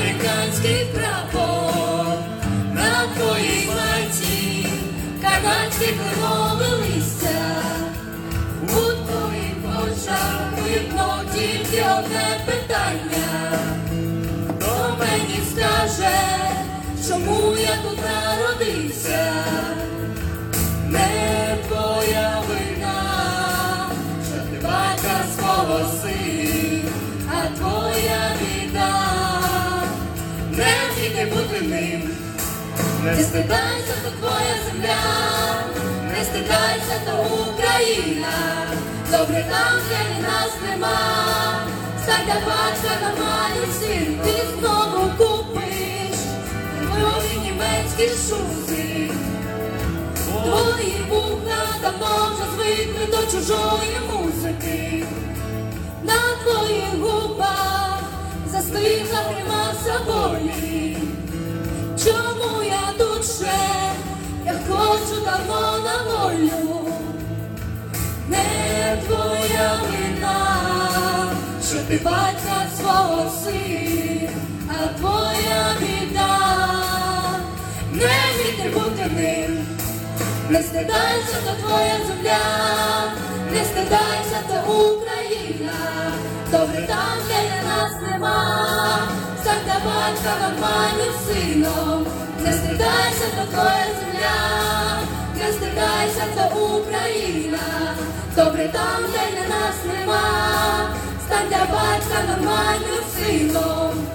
американський прапор. На твоїй майці, канадські корови листя, у твоїх очах вікно тільки одне питання, хто мені скаже, чому я тут народився, не твоя вина, що ти батька свого сина. Вміти бути ним. Не стидайся, то твоя земля, не стидайся, то Україна, добре там, де нас нема, стань для батька нормальний син, ти знову купиш. Твої німецькі шузи, твої вуха давно вже звикли до чужої музики, на твоїх губах застигла гримаса болі. Давно волю. Не твоя вина, що ти батька свого син, а твоя біда, не вміти бути ним. Не стидайся, то твоя земля, не стидайся, то Україна, добре там, де нас нема, стань для батька нормальним сином, не стидайся, то твоя земля, не це Україна, добре там, де нас нема, стань для батька нормальним сином.